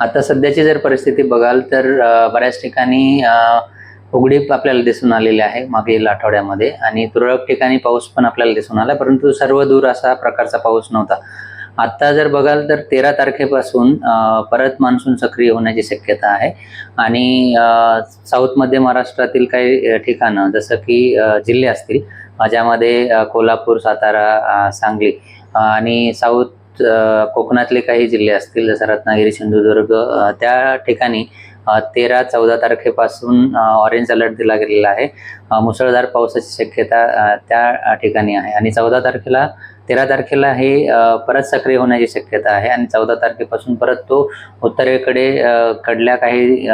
आता सध्याची जर परिस्थिती बघाल तर बऱ्याच ठिकाणी उघडीप आपल्याला दिसून आलेली आहे मागील आठवड्यामध्ये आणि तुरळक ठिकाणी पाऊस पण आपल्याला दिसून आला परंतु सर्व दूर असा प्रकारचा पाऊस नव्हता. आत्ता जर बघाल तर तेरा तारखेपासून परत मान्सून सक्रिय होण्याची शक्यता आहे आणि साऊथ मध्य महाराष्ट्रातील काही ठिकाणं जसं की जिल्हे असतील ज्यामध्ये कोल्हापूर सातारा सांगली आणि साऊथ कोकणातले काही जिल्हे असतील जसं रत्नागिरी सिंधुदुर्ग त्या ठिकाणी तेरा चौदा तारखेपासून ऑरेंज अलर्ट दिला गेलेला आहे. मुसळधार पावसाची शक्यता त्या ठिकाणी आहे. आणि चौदा तारखेला तेरा तारखेला हे परत सक्रिय होण्याची शक्यता आहे. आणि चौदा तारखेपासून परत तो उत्तरेकडे कडल्या काही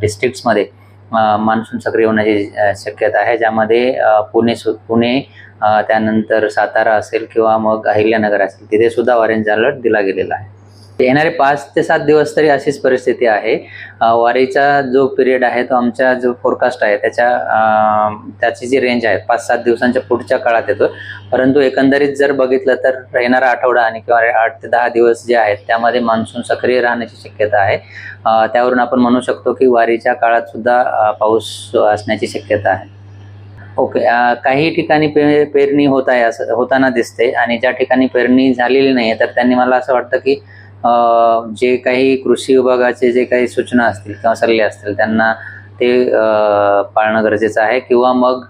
डिस्ट्रिक्ट्समध्ये मान्सून सक्रिय होण्याची शक्यता आहे. ज्यामध्ये अ, पुणे सु पुणे अ, त्यानंतर सातारा असेल किंवा मग अहिल्यानगर असेल तिथे सुद्धा ऑरेंज अलर्ट दिला गेलेला आहे. येणारे पाच ते सात दिवस तरी अशीच परिस्थिती आहे. वारीचा जो पिरियड आहे तो आमचा जो फोरकास्ट आहे त्याच्या त्याची जी रेंज आहे पाच सात दिवसांच्या पुढच्या काळात येतो. परंतु एकंदरीत जर बघितलं तर येणारा आठवडा आणि किंवा आठ ते दहा दिवस जे आहेत त्यामध्ये मान्सून सक्रिय राहण्याची शक्यता आहे. त्यावरून आपण म्हणू शकतो की वारीच्या काळात सुद्धा पाऊस असण्याची शक्यता आहे. ओके काही ठिकाणी पे पेरणी होत आहे असं होताना दिसते आणि ज्या ठिकाणी पेरणी झालेली नाही आहे तर त्यांनी मला असं वाटतं की जे काही कृषी विभागाचे जे काही सूचना असतील किंवा सल्ले असतील त्यांना ते पाळणं गरजेचं आहे किंवा मग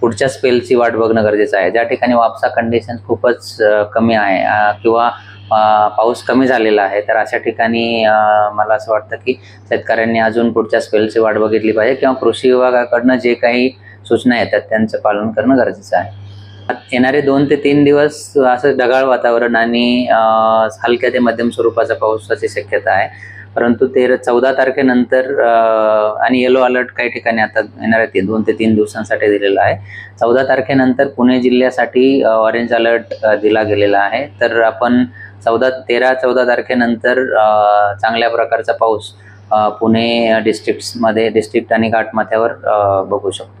पुढच्या स्पेलची वाट बघणं गरजेचं आहे. ज्या ठिकाणी वापसा कंडिशन खूपच कमी आहे किंवा पाऊस कमी झालेला आहे तर अशा ठिकाणी मला असं वाटतं की शेतकऱ्यांनी अजून पुढच्या स्पेलची वाट बघितली पाहिजे किंवा कृषी विभागाकडनं जे काही सूचना येतात त्यांचं पालन करणं गरजेचं आहे. येणारे दोन ते तीन दिवस असं ढगाळ वातावरण आणि हलक्या ते मध्यम स्वरूपाचा पावसाची शक्यता आहे. परंतु तेरा चौदा तारखेनंतर आणि येलो अलर्ट काही ठिकाणी आता येणाऱ्या ते दोन ते तीन दिवसांसाठी दिलेला आहे. चौदा तारखेनंतर पुणे जिल्ह्यासाठी ऑरेंज अलर्ट दिला गेलेला आहे. तर आपण चौदा तेरा चौदा तारखेनंतर चांगल्या प्रकारचा पाऊस पुणे डिस्ट्रिक्ट्समध्ये डिस्ट्रिक्ट आणि घाटमाथ्यावर बघू शकतो.